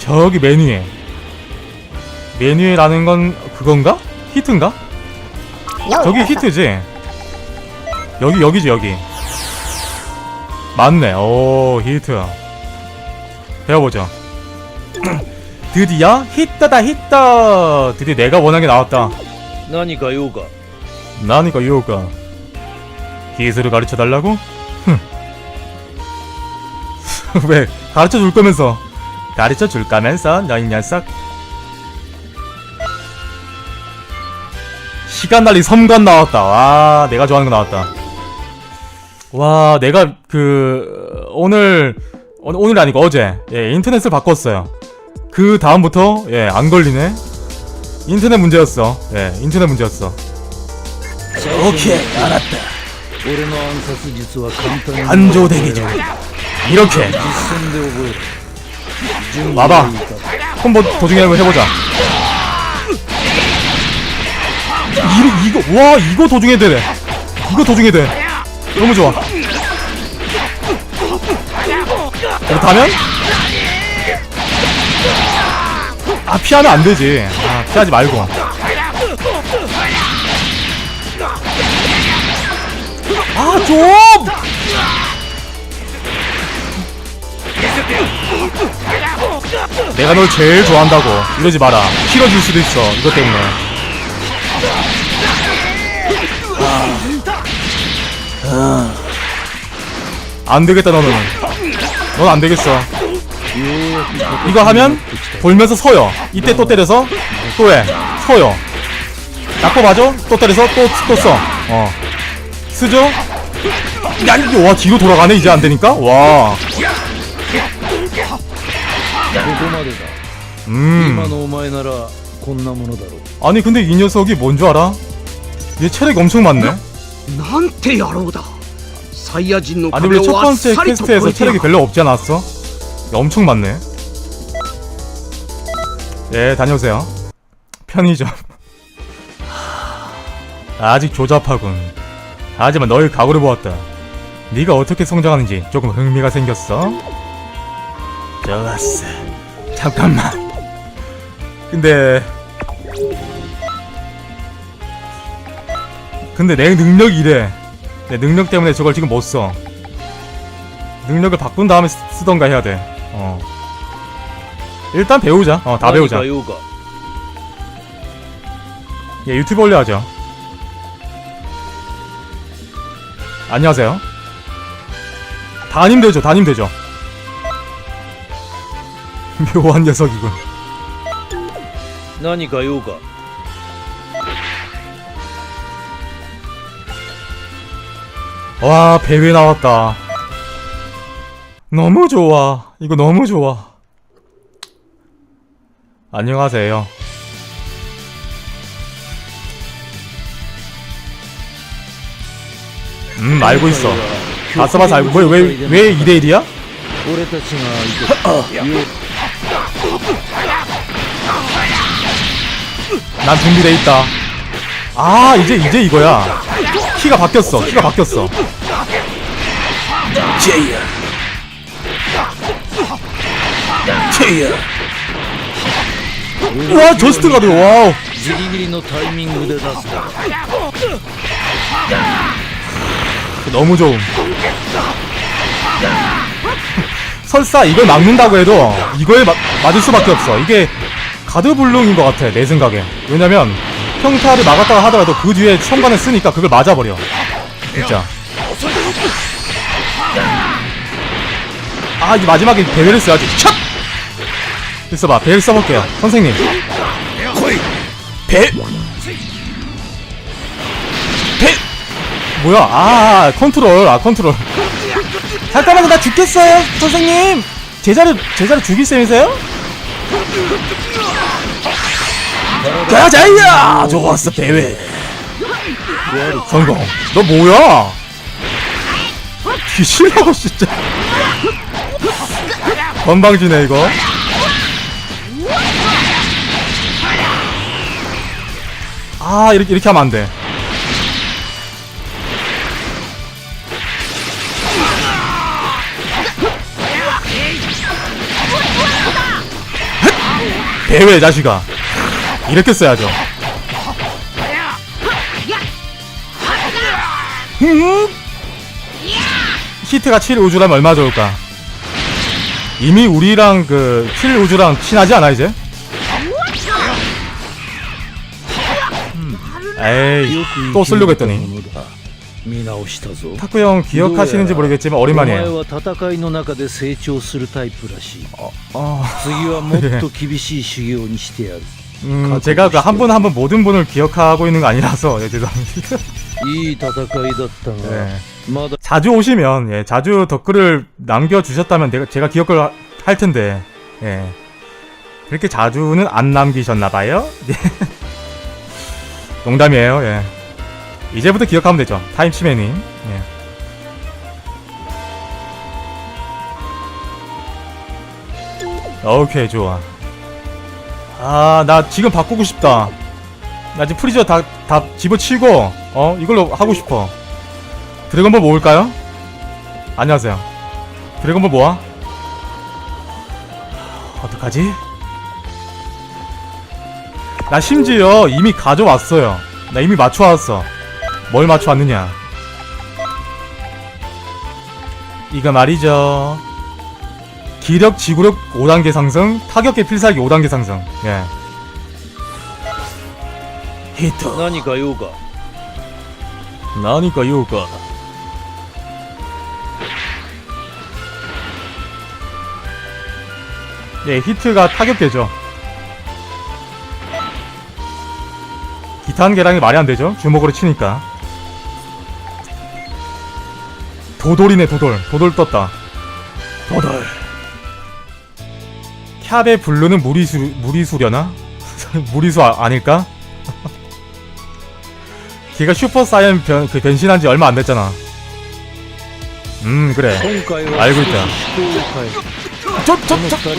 저기 맨 위에. 맨 위에라는 건 그건가? 히트인가? 저기 히트지? 여기 여기지 여기. 맞네. 오 히트. 배워보죠. 드디어 히트다 히트. 드디어 내가 원하게 나왔다. 나니까 요가. 나니까 요가. 기술을 가르쳐달라고? 왜 가르쳐줄 거면서. 가르쳐 줄까면서 너희 녀석. 시간 달리 섬관 나왔다. 와 내가 좋아하는 거 나왔다. 와 내가 그 오늘 오늘 아니고 어제. 예 인터넷을 바꿨어요. 그 다음부터 예 안 걸리네. 인터넷 문제였어. 예 인터넷 문제였어. 오케이 알았다. 안조 대기죠. 이렇게. 와봐. 콤보 도중에 한번 해보자. 이, 이거 와 이거 도중에 되네. 이거 도중에 돼. 너무 좋아. 그렇다면? 아 피하면 안 되지. 아, 피하지 말고. 아 좀! 내가 널 제일 좋아한다고. 이러지 마라. 싫어질 수도 있어 이것 때문에. 아. 안 되겠다 너는. 넌 안 되겠어. 이거 하면 돌면서 서요. 이때 또 때려서 또해. 서요. 낙고 맞아 또 때려서 또또써어. 쓰죠? 야 이게 와 뒤로 돌아가네 이제 안 되니까? 와. までだ 음. 今のお前ならこんなものだろう 아니 근데 이 녀석이 뭔 줄 알아? 얘 체력이 엄청 많네 なんて野郎だサイヤ人の 아니 壁 원래 첫 をあっ 번째 さりと 퀘스트에서 越えてや 체력이 る 별로 없지 않았어? 야, 엄청 많네 예 다녀오세요 편의점 아직 조잡하군 하지만 너의 각오를 보았다 네가 어떻게 성장하는지 조금 흥미가 생겼어 좋았어 잠깐만. 근데 근데 내 능력이 이래. 내 능력 때문에 저걸 지금 못써. 능력을 바꾼 다음에 쓰, 던가 해야 돼. 어. 일단 배우자. 어다 배우자. 예 유튜브 올려야죠. 안녕하세요. 담임 되죠 담임 되죠. 묘한 녀석이군. 何か用か 와, 배회 나왔다. 너무 좋아. 이거 너무 좋아. 안녕하세요. 음, 알고 있어. 다 써봐서 알고. 왜, 왜, 왜 2대1이야? 俺たちが行く 난 준비돼 있다. 아, 이제, 이제 이거야. 키가 바뀌었어. 키가 바뀌었어. 제이야 제이야 우와, 저스트 가드, 와우. ギリギリのタイミングで出すだ 너무 좋음. 설사 이걸 막는다고 해도 이거에 마- 맞을 수밖에 없어. 이게 가드 블록인 것 같아 내 생각에. 왜냐면 평타를 막았다가 하더라도 그 뒤에 선관을 쓰니까 그걸 맞아버려. 진짜. 아 이제 마지막에 배회를 써야지. 촥! 있어봐 배를 써볼게요. 선생님. 배. 배. 뭐야? 아 컨트롤 아 컨트롤. 잠깐만요 나 죽겠어요 선생님. 제자를 제자를 죽일 셈이세요? 자자야 좋았어 대회 성공. 너 뭐야? 뒤질라고 진짜. 건방지네 이거. 아 이렇게 이렇게 하면 안 돼. 대회 자식아 이렇게 써야죠. 음? 히트가 7 우주라면 얼마 좋을까? 이미 우리랑 그7 우주랑 친하지 않아 이제? 에이 또 쓰려고 했더니 타쿠 형 기억하시는지 모르겠지만 어린만이에요. 어, 어... 예. 예. 次はもっと厳しい修行にしてやる 음, 제가 그 한 분 한 분 모든 분을 기억하고 있는 거 아니라서 예, 죄송합니다 いい戦いだったが、 예. まだ 자주 오시면 예, 자주 댓글을 남겨주셨다면 내가, 제가 기억을 하- 할 텐데 예. 그렇게 자주는 안 남기셨나봐요 예. 농담이에요 예. 이제부터 기억하면 되죠 타임치맨님 예. 오케이 좋아 아 나 지금 바꾸고 싶다 나 지금 프리저 다, 다 집어치고 어 이걸로 하고 싶어 드래곤볼 모을까요? 안녕하세요. 드래곤볼 모아? 어떡하지? 나 심지어 이미 가져왔어요. 나 이미 맞춰왔어. 뭘 맞춰왔느냐? 이거 말이죠. 기력, 지구력 5단계 상승, 타격계 필살기 5단계 상승. 예. 히트. 何か用か 나니까 이유가 예 히트가 타격되죠 기타 한 개랑이 말이 안 되죠 주먹으로 치니까 도돌이네 도돌 도돌 떴다 도돌 샵의 블루는 무리수 무리수려나? 무리수 아, 아닐까? 걔가 슈퍼 사이언 변, 그 변신한 지 얼마 안 됐잖아. 음 그래 알고 있다. 저저저 저, 저,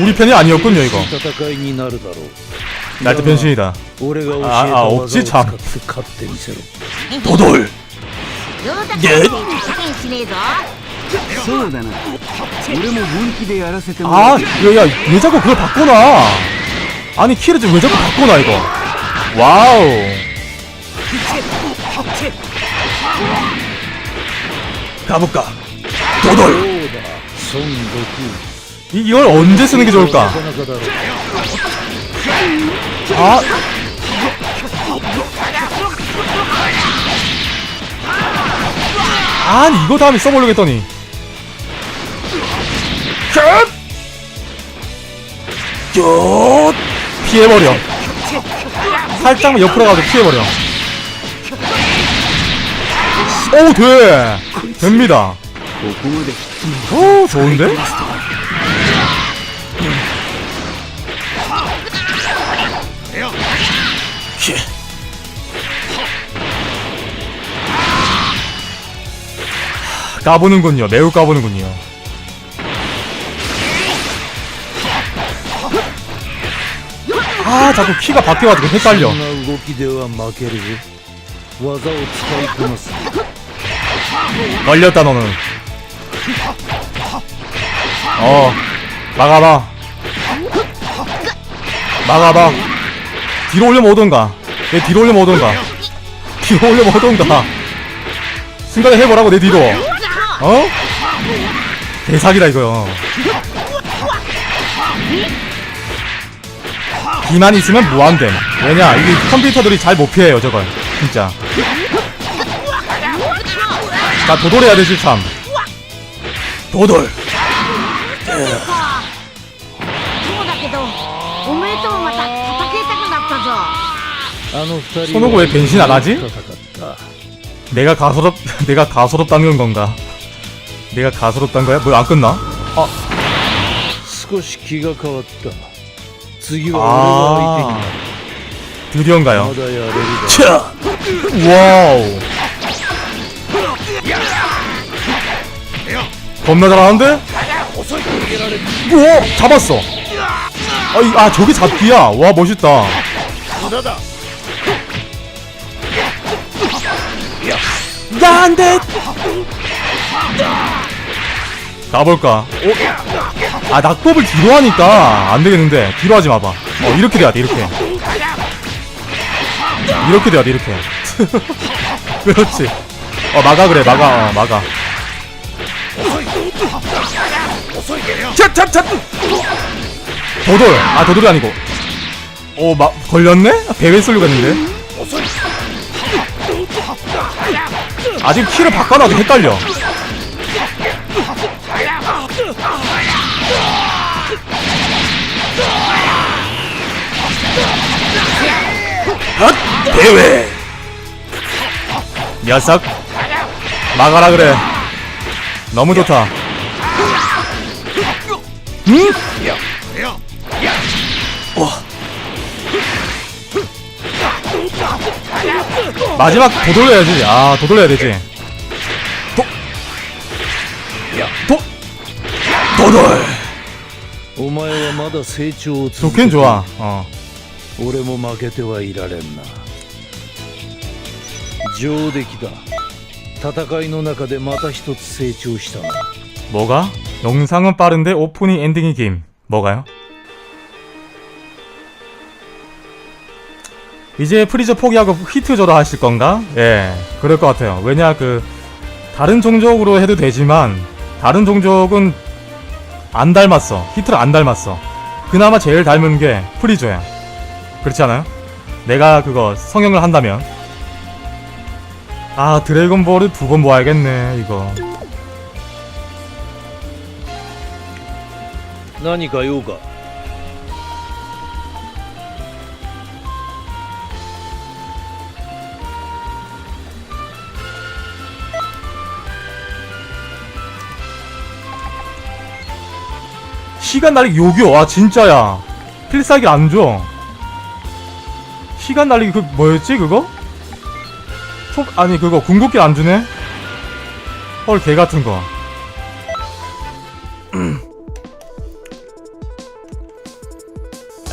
우리 편이 아니었군요 이거. 나도 변신이다. 아, 아 없지 참. 도돌. 네. 達先生に試験しねえぞそうだな俺も本気でやらせてもら 아, う 야, 야, 왜 자꾸 그걸 바꿔놔? 아니, 키를 좀 왜 자꾸 바꿔놔, 이거? 와우. 가볼까? ど 도돌! うだ孫悟 이, 이걸 언제 쓰는 게 空 좋을까? なかなかだろう 아. 아니 이거 다음에 써보려고 했더니 컷! 쭉 피해버려 살짝 옆으로 가서 피해버려 오 돼! 됩니다 오 좋은데? 까보는군요 매우 까보는군요 아, 자꾸 키가 바뀌어가지고 헷갈려. そんな動きでは負けるぞ技を使いこなす 걸렸다, 너는. 어, 막아봐. 막아봐. 뒤로 올려면 오던가. 내 뒤로 올려면 오던가. 뒤로 올려면 오던가. 순간에 해보라고, 내 뒤로. 어? 대사기다, 이거요. 기만 있으면 무한됨. 왜냐, 이게 컴퓨터들이 잘 못 피해요, 저걸. 진짜. 나 도돌해야 되지, 참. 도돌. そうだけどおめえともまた叩きたくなったぞあの二人 손오고왜 변신 안 하지? 戦った 내가 가소롭, 내가 가소롭다는 건가? 내가 가소롭단 거야? 뭐 안 끝나? 少し気が変わった 次は 아, 俺が 드디어인가요? 相手にまだやれるだ 차! 와우. 겁나 잘하는데? 우와! 잡았어! 아, 이, 아, 저게 잡기야! 와, 멋있다. 야, 안 돼! 가볼까? 오, 아 낙법을 뒤로 하니까 안 되겠는데 뒤로 하지 마봐. 어 이렇게 돼야 돼 이렇게. 이렇게 돼야 돼 이렇게. 그렇지. 어 막아 그래 막아 어 막아. 찹찹찹 도돌. 아 도돌이 아니고. 오막 걸렸네? 아, 배회 쏠려가 있는데? 아직 키를 바꿔놔도 헷갈려 핫 대회! 녀석 막아라 그래. 너무 좋다. 응? 마지막 도돌려야지. 아 도돌려야 되지. 도 도! 도돌! 도켄 좋아. 어. 俺も負けてはいられんな上出来だ戦いの中でまた一つ成長したな 뭐가? 영상은 빠른데 오프닝 엔딩이 긴 뭐가요? 이제 프리저 포기하고 히트저로 하실 건가? 예, 그럴 것 같아요. 왜냐, 그, 다른 종족으로 해도 되지만, 다른 종족은 안 닮았어. 히트를 안 닮았어. 그나마 제일 닮은 게 프리저야. 그렇지 않아요? 내가 그거 성형을 한다면? 아 드래곤볼을 두 번 모아야겠네 이거. 나니가 요가. 시간 날리기 요교 아 진짜야. 필살기 안줘. 시간 날리기 그 뭐였지 그거? 촉 아니 그거 궁극기 안 주네. 헐 개 같은 거.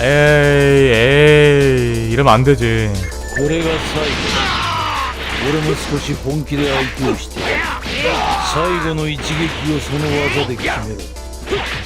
에이 에이 이러면 안 되지. これが最後だ俺も少し本気で相手をして最後の一撃をその技で決めろ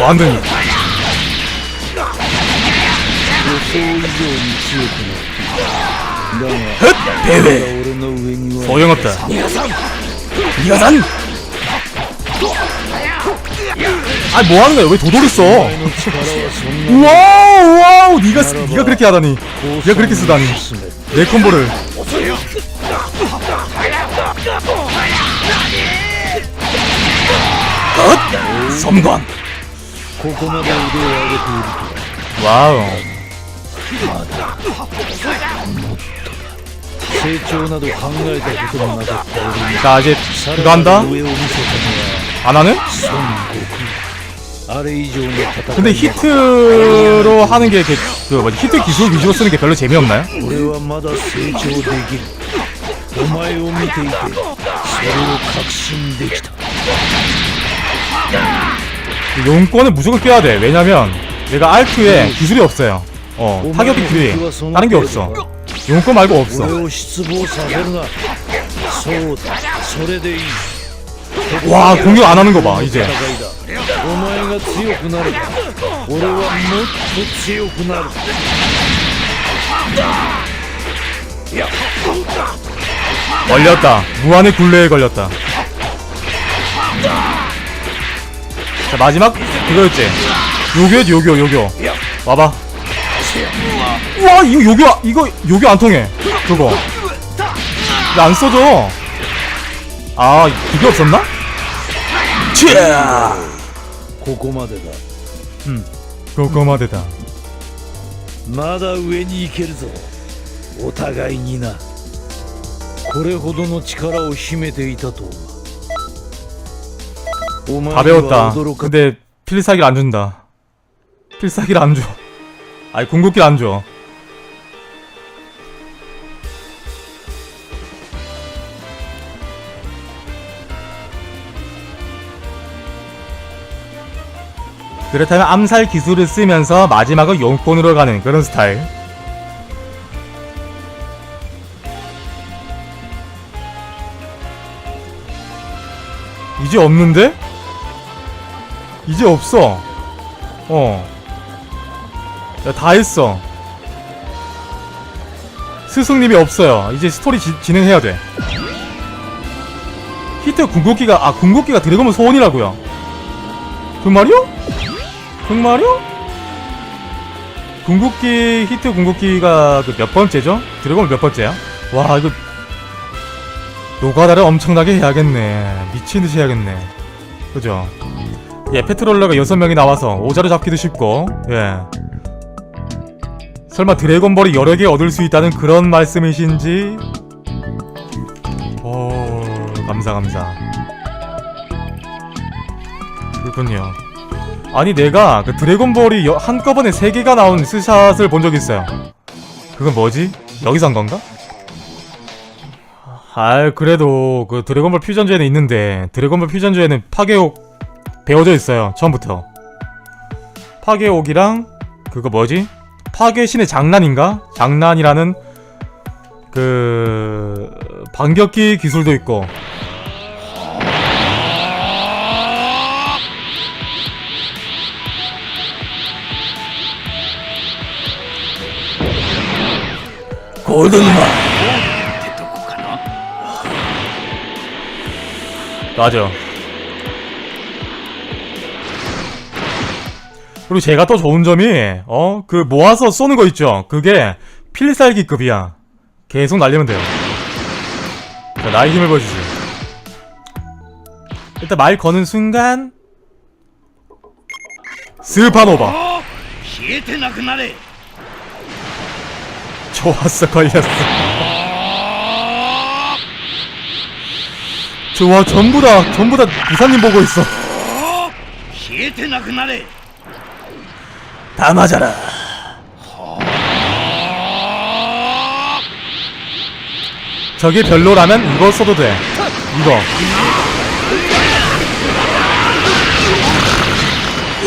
완전히 헛! 배회! 소용없다. 니가산! 아 뭐하는 거야? 왜 도돌이 써 와우 와우! 니가 니가 그렇게 하다니. 니가 그렇게 쓰다니. 내 콤보를. 헛! 섬관 ここまで腕を上げていると 와우 成長など考えたこともなかった俺に 자 이제 さ 그거 ら 한다 なる上を見せた 안 하는? のは孫悟空あれ以上の戦い 근데 히트로 하는 게 그 뭐지 히트 기술 위주로 쓰는 게 별로 재미없나요? 俺はまだ成長できるお前を見ていてそれを確信できた 용권은 무조건 껴야 돼 왜냐면 내가 알트에 기술이 없어요 어 타격이 기술이 다른 게 없어 용권 말고 俺 없어 を失望させるなそうだそれでいい 와 공격 안 하는 거 봐 이제 戦いだお前が強くなれば俺はもっと強くなる 걸렸다 무한의 굴레에 걸렸다 자 마지막 그거였지 요교였지 요교 요교 와봐 와 이거 요교 아- 이거 요교 안 통해 그거 왜 안 써져 아 그게 없었나? 치아 ここまでだ 고고마대다 まだ上に行けるぞお互いになこれほどの力を秘めていたとはお前 다 배웠다. 근데 필살기를 안 준다. 필살기를 안 줘. 아니 궁극기를 안 줘. 그렇다면 암살 기술을 쓰면서 마지막은 용권으로 가는 그런 스타일. 이제 없는데? 이제 없어. 어. 야, 다 했어. 스승님이 없어요. 이제 스토리 지- 진행해야 돼. 히트 궁극기가, 아, 궁극기가 드래곤볼 소원이라고요. 그 말이요? 그 말이요? 궁극기, 히트 궁극기가 그 몇 번째죠? 드래곤볼 몇 번째야? 와, 이거. 노가다를 엄청나게 해야겠네. 미친듯이 해야겠네. 그죠? 예, 페트롤러가 6명이 나와서 오자를 잡기도 쉽고, 예. 설마 드래곤볼이 여러 개 얻을 수 있다는 그런 말씀이신지? 오, 감사, 감사. 그렇군요. 아니, 내가 그 드래곤볼이 여- 한꺼번에 3개가 나온 스샷을 본 적 있어요. 그건 뭐지? 여기서 한 건가? 아, 그래도 그 드래곤볼 퓨전즈에는 있는데 드래곤볼 퓨전즈에는 파괴옥 배워져 있어요. 처음부터. 파괴옥이랑 그거 뭐지? 파괴신의 장난인가? 장난이라는 그 반격기 기술도 있고. 골든마. 맞아. 그리고 제가 또 좋은 점이 어 그 모아서 쏘는 거 있죠? 그게 필살기급이야. 계속 날리면 돼요. 자 나의 힘을 보여주지. 일단 말 거는 순간 스파노바. 좋았어 걸렸어. 좋아 전부 다 전부 다 부사님 보고 있어. 다 맞아라. 저게 별로라면 이걸 써도 돼. 이거.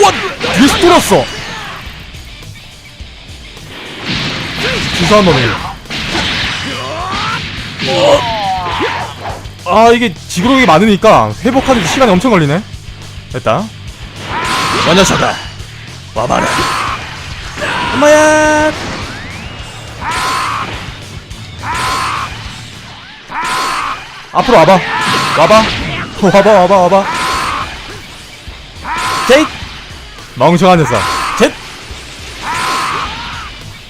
와! 뒤에서 뚫었어! 주사한 놈이. 아, 이게 지구력이 많으니까 회복하는 데 시간이 엄청 걸리네. 됐다. 완전 샷다. 와봐라. 엄마야! 앞으로 와봐. 와봐. 와봐, 와봐, 와봐. 제이! 멍청한 녀석. 젯!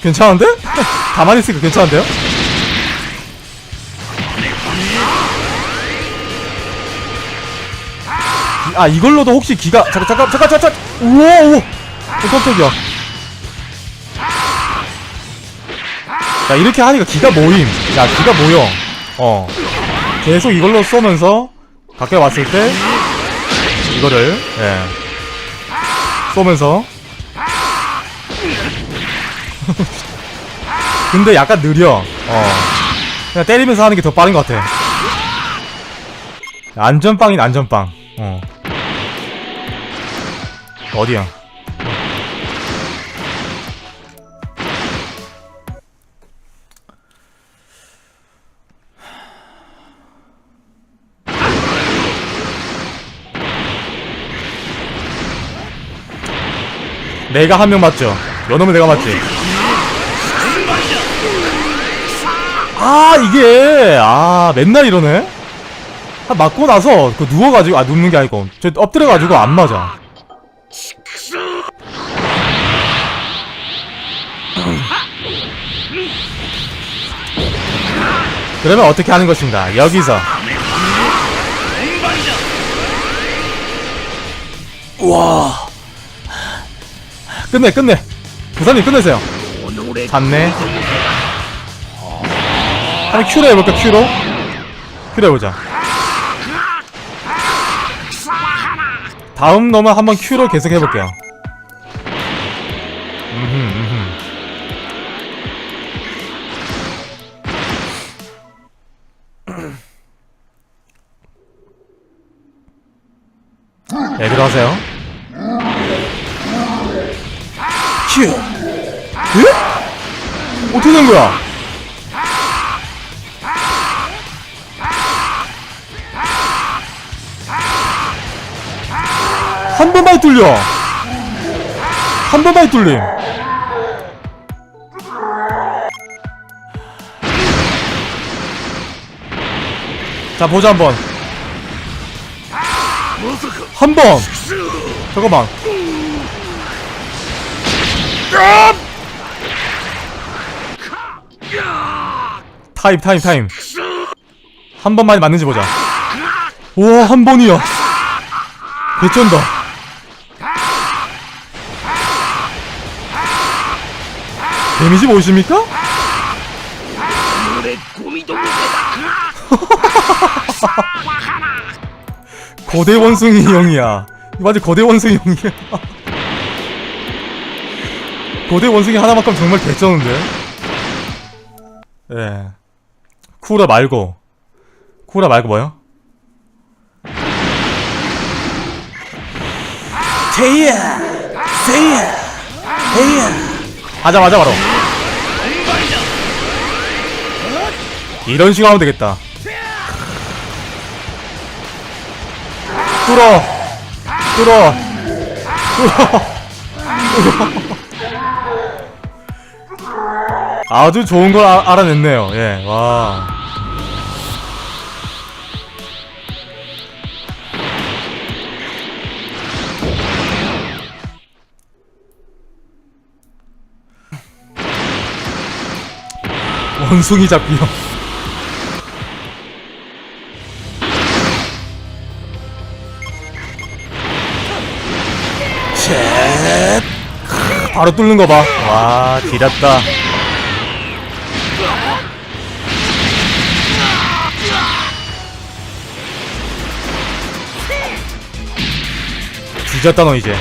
괜찮은데? 가만히 있으니까 괜찮은데요? 이- 아, 이걸로도 혹시 기가, 잠깐, 잠깐, 잠깐, 잠깐! 우와, 우와! 어, 깜짝이야. 야 이렇게 하니까 기가 모임. 야 기가 모여. 어. 계속 이걸로 쏘면서 가까이 왔을 때 이거를 예. 쏘면서. 근데 약간 느려. 어. 그냥 때리면서 하는 게 더 빠른 것 같아. 안전빵인 안전빵. 어. 어디야 내가 한 명 맞죠? 요놈을 내가 맞지? 아 이게 아 맨날 이러네? 아, 맞고 나서 그 누워가지고 아 눕는 게 아니고 저 엎드려가지고 안 맞아 그러면 어떻게 하는 것인가 여기서 와 끝내 끝내. 부사님 끝내세요. 잤네. 한번 큐로 해볼까 큐로? 큐로 해보자. 다음 놈은 한번 큐로 계속 해볼게요. 음흠, 뚫려. 한 번만 뚫림. 자 보자 한번. 한 번. 잠깐만. 타임 타임 타임. 한 번만 맞는지 보자. 우와 한 번이야. 개쩐다. 데미지 보이십니까? 거대 원숭이 형이야. 맞아, 거대 원숭이 형이야. 거대 원숭이 하나만큼 정말 개쩌는데? 예. 쿠라 말고. 쿠라 말고 뭐요? 테이야! 테이야! 테이야! 하자마자 바로. 이런 식으로 하면 되겠다. 뚫어! 뚫어! 뚫어! 아주 좋은 걸 아, 알아냈네요. 예, 와. 원숭이 잡기요. 쉣. 크, 바로 뚫는 거 봐. 와, 지렸다. 뒤졌다 너 이제.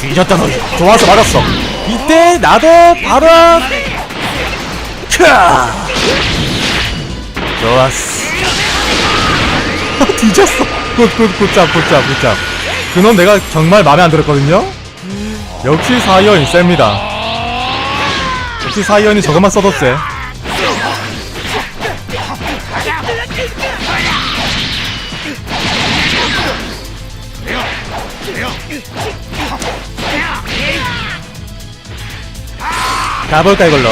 뒤졌다 너. 좋았어 맞았어. 이때 나도 바로. 캬. 좋았어. 뒤졌어. 굿굿 굿잡 굿잡. 그놈 내가 정말 마음에 안 들었거든요. 역시 사이언이 셉니다. 역시 사이언이 저것만 써도 쎄. 가볼까 이걸로.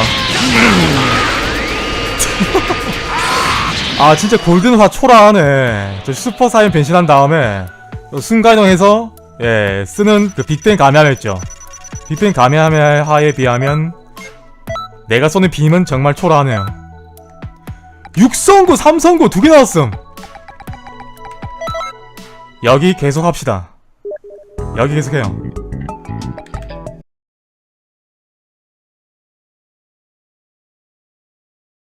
아 진짜 골든화 초라하네. 저 슈퍼 사이언 변신한 다음에 순간이동해서 예 쓰는 그 빅뱅 가메하메였죠. 빅뱅 가메하메하에 비하면 내가 쏘는 빔은 정말 초라하네요. 6성구, 3성구 두 개 나왔음. 여기 계속 합시다. 여기 계속해요.